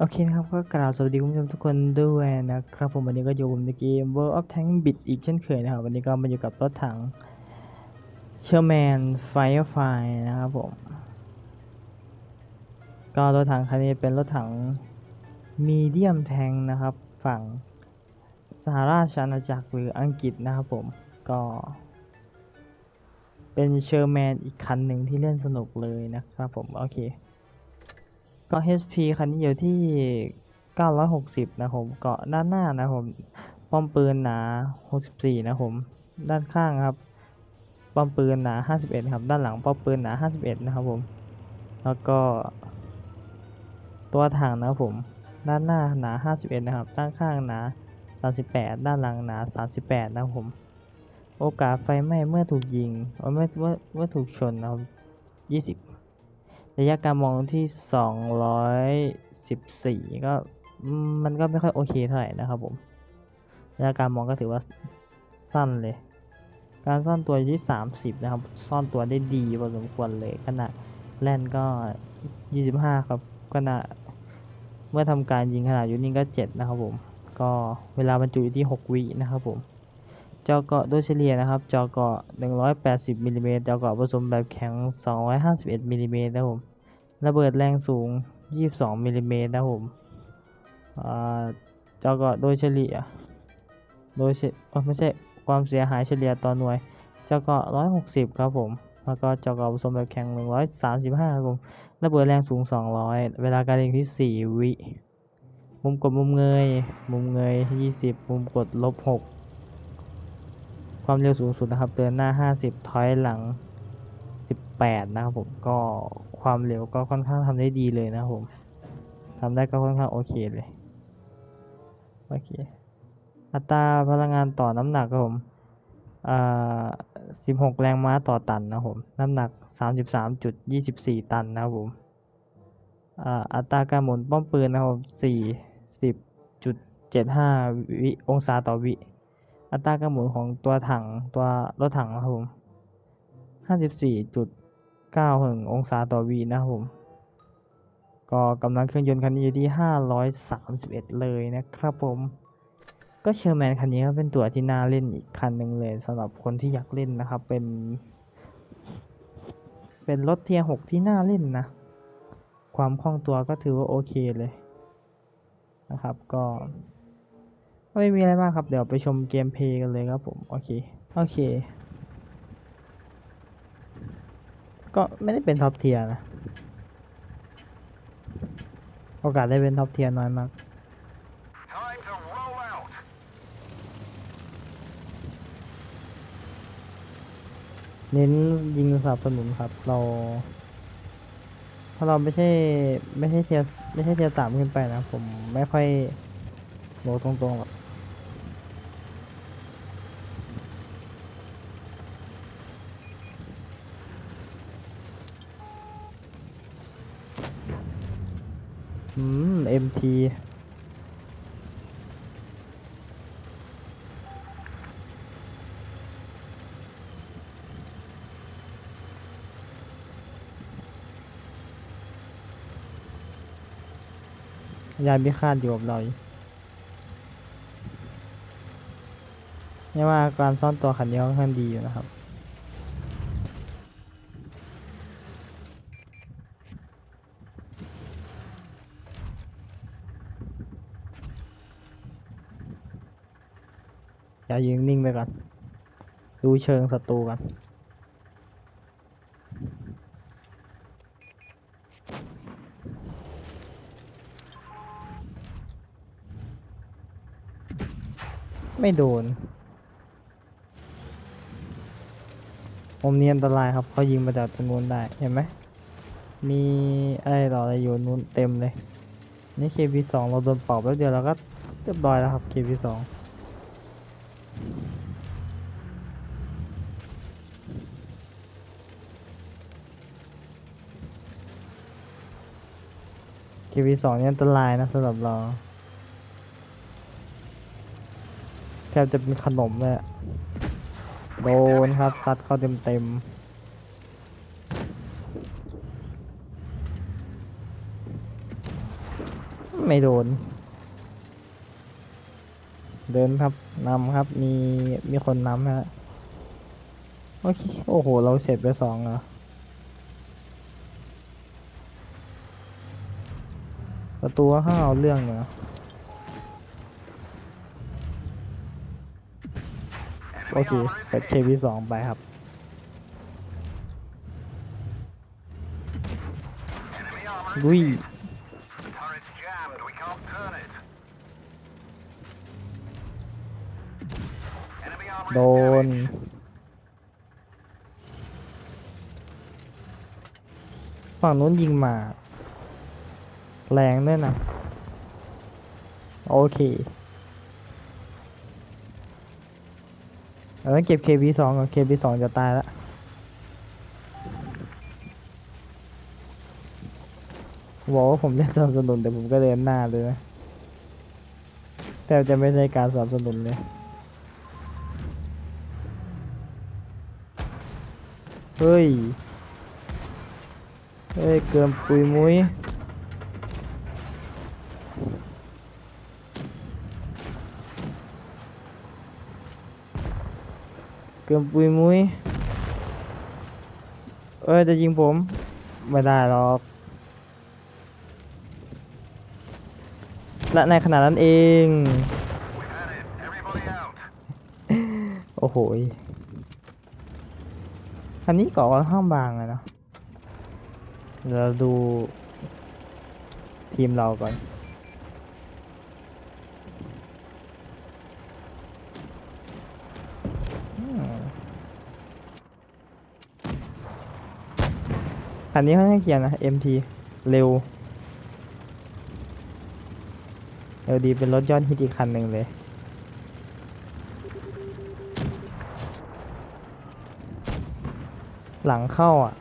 โอเคนะครับก็กล่าวสวัสดีคุณผู้ชมทุกคนด้วยนะครับผมวันนี้ก็อยู่ผมในเกม World of Tank Bit อีกเช่นเคยนะครับ วันนี้ก็มาอยู่กับรถถัง Sherman Firefly นะครับผม ก็รถถังคันนี้เป็นรถถัง Medium Tank นะครับ ฝั่งสหราชอาณาจักรหรืออังกฤษนะครับผม ก็ เป็นเชอร์แมนอีกคันหนึ่งที่เล่นสนุกเลยนะครับผม โอเค ก็ HP คันนี้อยู่ที่ 960 นะผม เกาะด้านหน้านะผม ป้อมปืนหนา 64 นะผม ด้านข้างครับ ป้อมปืนหนา 51 ครับ ด้านหลังป้อมปืนหนา 51 นะครับผม แล้วก็ ตัวถังนะครับผม ด้านหน้าหนา 51 นะครับ ด้านข้างหนา 38 ด้านหลังหนา 38 นะครับผม โอกาสไฟไหม้เมื่อถูกยิงเอ่อเมื่อเมื่อเมื่อถูกชนนะครับ 20 ระยะการมองที่ 214 ก็อืมมันก็ไม่ค่อยโอเคเท่าไหร่นะครับผมระยะการมองก็ถือว่าสั้นเลย การซ่อนตัวอยู่ที่ 30 นะครับ ซ่อนตัวได้ดีพอสมควรเลยขณะแล่นก็ 25 ครับขณะเมื่อทำการยิงขนาดยูนิ่งก็ 7 นะครับผม ก็เวลาบรรจุอยู่ที่ 6 วินะครับผมจอเกาะโดยเฉลี่ยนะครับ จอเกาะ 180มิลลิเมตรจอเกาะผสมแบบแข็ง 251มิลลิเมตรนะครับผม ระเบิดแรงสูง 22มิลลิเมตรนะครับผมอ่าจอกาะโดยเฉลี่ย โดยเฉเอ้ยไม่ใช่ความเสียหายเฉลี่ยต่อหน่วยจอกาะ160 ครับผม แล้วก็จอกาะผสมแบบแข็ง 135 ครับผม ระเบิดแรงสูง 200 เวลาการเล็งที่ 4 วิ มุมกดมุมเงย มุมเงย 20 มุมกดลบ 6 ความเร็วสูงสุดนะครับเดินหน้า 50 ถอยหลัง 8 นะครับผมก็ความเร็วก็ค่อนข้างทำได้ดีเลยนะครับผมทำได้ก็ค่อนข้างโอเคเลยโอเคอัตราพลังงานต่อน้ำหนักครับผมอ่า16 แรงม้าต่อตันนะผม น้ำหนัก 33.24 ตันนะครับผมอ่าอัตราการหมุนป้อมปืนนะครับผม40.75 วิองศาต่อวิ อัตราการหมุนของตัวถังตัวรถถังนะครับผม 9ถึงองศาต่อวินะครับผม ก็กำลังเครื่องยนต์คันนี้อยู่ที่ 531 เลยนะครับผม ก็เชอร์แมนคันนี้ก็เป็นตัวที่น่าเล่นอีกคันหนึ่งเลยสำหรับคนที่อยากเล่นนะครับ เป็น เป็นรถเทียร์หกที่น่าเล่นนะ ความคล่องตัวก็ถือว่าโอเคเลยนะครับก็ไม่มีอะไรมากครับ เดี๋ยวไปชมเกมเพลย์กันเลยครับผม โอเค โอเค ก็ไม่ได้เป็นท็อปเทียร์นะ โอกาสได้เป็นท็อปเทียร์น้อยมาก Time to roll out. เน้นยิงสนับสนุนครับ เรา ถ้าเราไม่ใช่ไม่ใช่เทียร์ไม่ใช่เทียร์สามขึ้นไปนะ ผมไม่ค่อยโลตรงๆหรอก อืม MT ยายพิฆาตอยู่กับเราอยู่ไม่ว่าการซ่อนตัวขันนี้ค่อนข้างดีอยู่นะครับ อย่ายืนนิ่งไปก่อน ดูเชิงศัตรูกันไม่โดนมุมนี้อันตรายครับเขายิงมาจากตรงนู้นได้เห็นไหมมีอะไรต่ออะไรอยู่นู้นเต็มเลย นี่ KP2 เราโดนเป่าแป๊บเดียวเราก็เรียบร้อยแล้วครับเคบีสอง KP2 KP2 นี่อันตรายนะสำหรับเรา แทบจะเป็นขนมเลยอะโดนครับซัดเข้าเต็มเต็มไม่โดน เดินครับนำครับ มีมีคนนำฮะโอเคโอ้โห เราเสร็จไปสองเหรอประตูข้าเอาเรื่องเนอะโอเคเปิดเควีสองไปครับ Enemy armor. ลุย โดน ฝั่งนู้นยิงมา แรงด้วยนะ โอเคเราต้องเก็บ KB2 ก่อน KB2 จะตายแล้วบอกว่าผมจะสนับสนุนแต่ผมก็เดินหน้าเลยนะ แต่จะไม่ใช่การสนับสนุนเลย เฮ้ย เฮ้ย เกินปุยมุ้ยเกินปุยมุ้ยเอ้ย จะยิงผม ไม่ได้หรอก และในขณะนั้นเอง We've had it. Everybody out. โอ้โหย คันนี้เกาะค่อนข้างบางเลยนะเดี๋ยวเราดูทีมเราก่อนอันนี้ค่อนข้างเกียร์นะ MT เร็ว เร็วดีเป็นรถยอดฮิตอีกคันหนึ่งเลย หลังเข้าอะ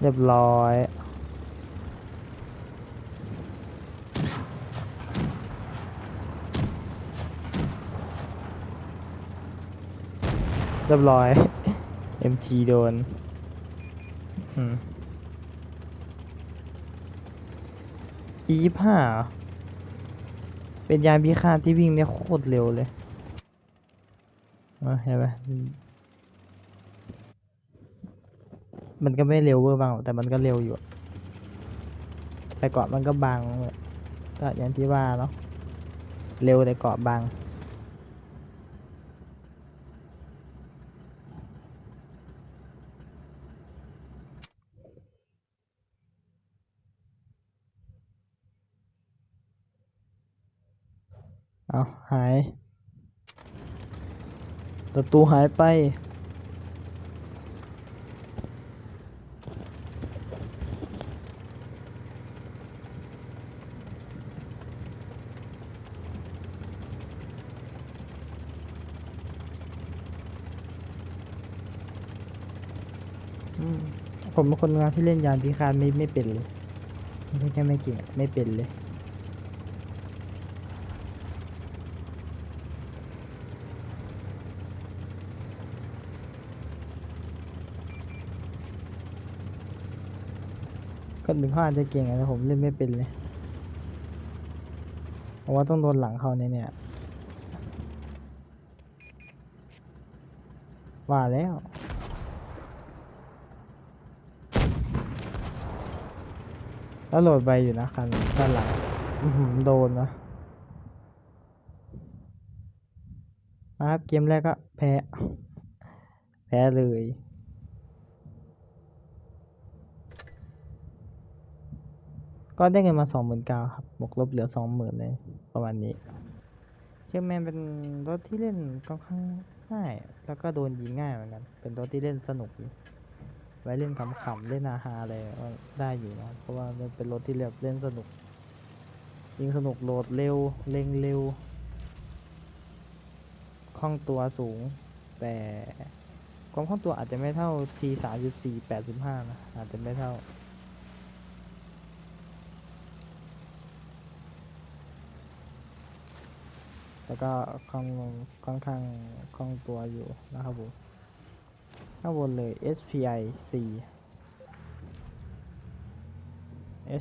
เรียบร้อย เรียบร้อย MG โดน อืม E ยี่ห้าเป็นยานพิฆาตที่วิ่งเนี่ยโคตรเร็วเลย อะเห็นไหมมันก็ไม่เร็วเวอร์บาง แต่มันก็เร็วอยู่อะแต่เกาะมันก็บางเลยก็อย่างที่ว่าเนาะเร็วแต่เกาะบางเอาหาย ประตูหายไป ผมเป็นคนงานที่เล่นยานพิฆาตไม่ไม่เป็นเลย ไม่ใช่แค่ไม่เก่งไม่เป็นเลย ก็ถึงเขาอาจจะเก่งแต่ผมเล่นไม่เป็นเลยเพราะว่าต้องโดนหลังเขาเนี่ยเนี่ยว่าแล้วแล้วโหลดไปอยู่นะคันด้านหลังโดนวะนะครับเกมแรกก็แพ้ แพ้เลย ก็ได้เงินมาสองหมื่นเก้าครับบวกลบเหลือสองหมื่นเลยประมาณนี้เชียงแมนเป็นรถที่เล่นค่อนข้างง่าย แล้วก็โดนยิงง่ายเหมือนกัน เป็นรถที่เล่นสนุกอยู่ไว้เล่นขำๆเล่นอาฮาอะไรได้อยู่นะเพราะว่ามันเป็นรถที่แบบเล่นสนุก ยิงสนุกโหลดเร็วเล็งเร็วคล่องตัวสูง แต่ความคล่องตัวอาจจะไม่เท่า T สามจุดสี่แปดสิบห้านะอาจจะไม่เท่า แล้วก็ค่อนค่อนข้างคล่องตัวอยู่นะครับผมข้างบนเลย SPI 4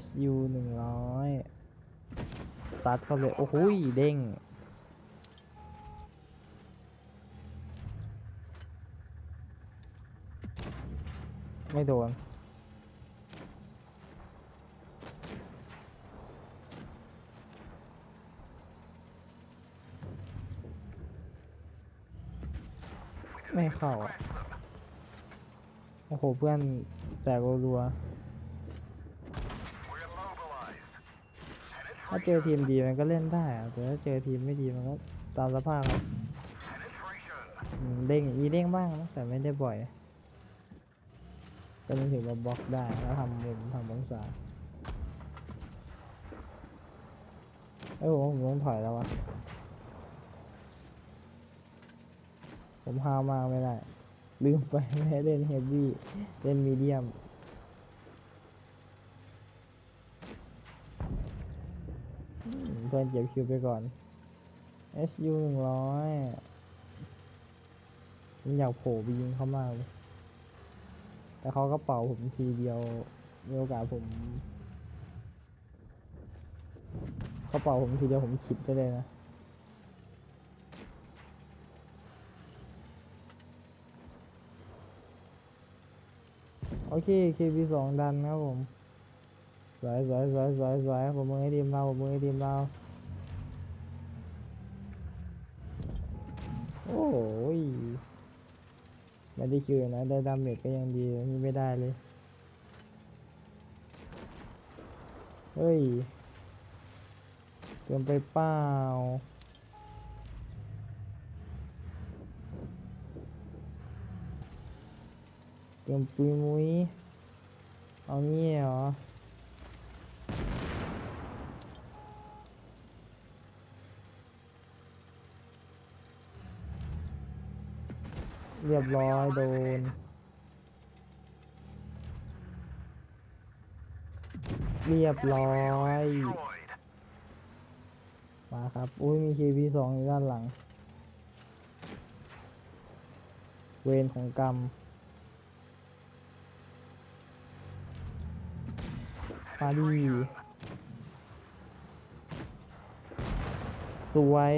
SU หนึ่งร้อยตัดเข้าเลย โอ้โหเด้งไม่โดน ไม่เข้าอะ โอ้โห เพื่อนแตกรัวถ้าเจอทีมดีมันก็เล่นได้อะแต่ถ้าเจอทีมไม่ดีมันก็ตามสภาพครับอืมเด้งมีเด้งบ้างนะแต่ไม่ได้บ่อยก็ไม่ถึงกับบล็อกได้แล้วทำมุมทำองศาเอ้ยผมว่าผมต้องถอยแล้ววะ ผมฮามาไม่ได้ ลืมไปไม่ให้เล่นเฮฟวี่เล่นมีเดียมเพื่อนเก็บคิวไปก่อน SU หนึ่งร้อยผมอยากโผล่ไปยิงเขามากเลย แต่เขาก็เป่าผมทีเดียวมีโอกาสผม เขาเป่าผมทีเดียวผมขิดได้เลยนะ อเค KB สองดันครับผม สวยสวยสวยสวยสวยผมมือให้ทีมเราผมมือให้ทีมเราโอ้ยไม่ได้คิวนะ ได้ดาเมจก็ยังดี นี่ไม่ได้เลย เฮ้ยเกินไปเปล่า เกินปุยมุ้ยเอางี้เหรอเรียบร้อยโดนเรียบร้อย มาครับ อุ้ยมี KP สองอยู่ด้านหลัง เวรของกรรม มาดีสวย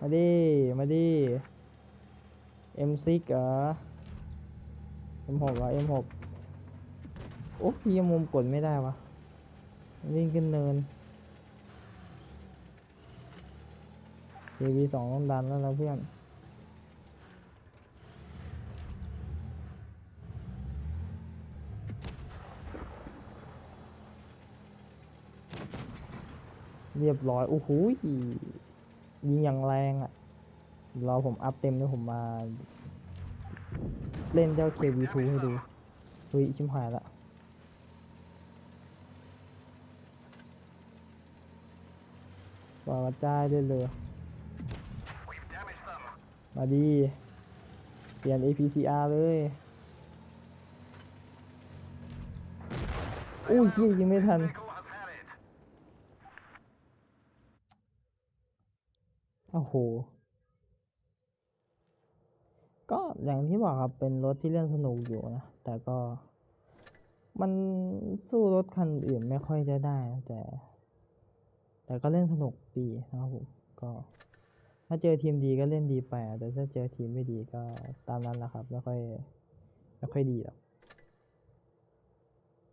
มาดิ มาดิ M6 เหรอ M6 เหรอ M6 โอ้พี่มุมกดไม่ได้วะวิ่งขึ้นเนิน KV สองต้องดันแล้วนะเพื่อน เรียบร้อย โอ้โหยิงอย่างแรงอะ่ะรอผมอัพเต็มแล้วผมมา เล่นเจ้า KV2 ให้ดูเฮ้ยชิมหายละปล่อยกระจายได้เลย มาดี เปลี่ยน APCR เลยอุ้ยยิงไม่ทัน โห ก็อย่างที่บอกครับเป็นรถที่เล่นสนุกอยู่นะ แต่ก็มันสู้รถคันอื่นไม่ค่อยจะได้ แต่ แต่ก็เล่นสนุกดีนะครับผม ก็ถ้าเจอทีมดีก็เล่นดีไป แต่ถ้าเจอทีมไม่ดีก็ตามนั้นแหละครับ ไม่ค่อยไม่ค่อยดีหรอก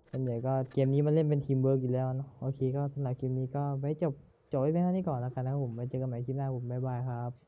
ส่วนใหญ่ก็เกมนี้มันเล่นเป็นทีมเวิร์กอยู่แล้วเนาะ โอเคก็สำหรับคลิปนี้ก็ไว้จบ จบไว้เพียงเท่านี้ก่อนแล้วกันนะครับผมไว้เจอกันใหม่คลิปหน้าผมบ๊ายบายครับ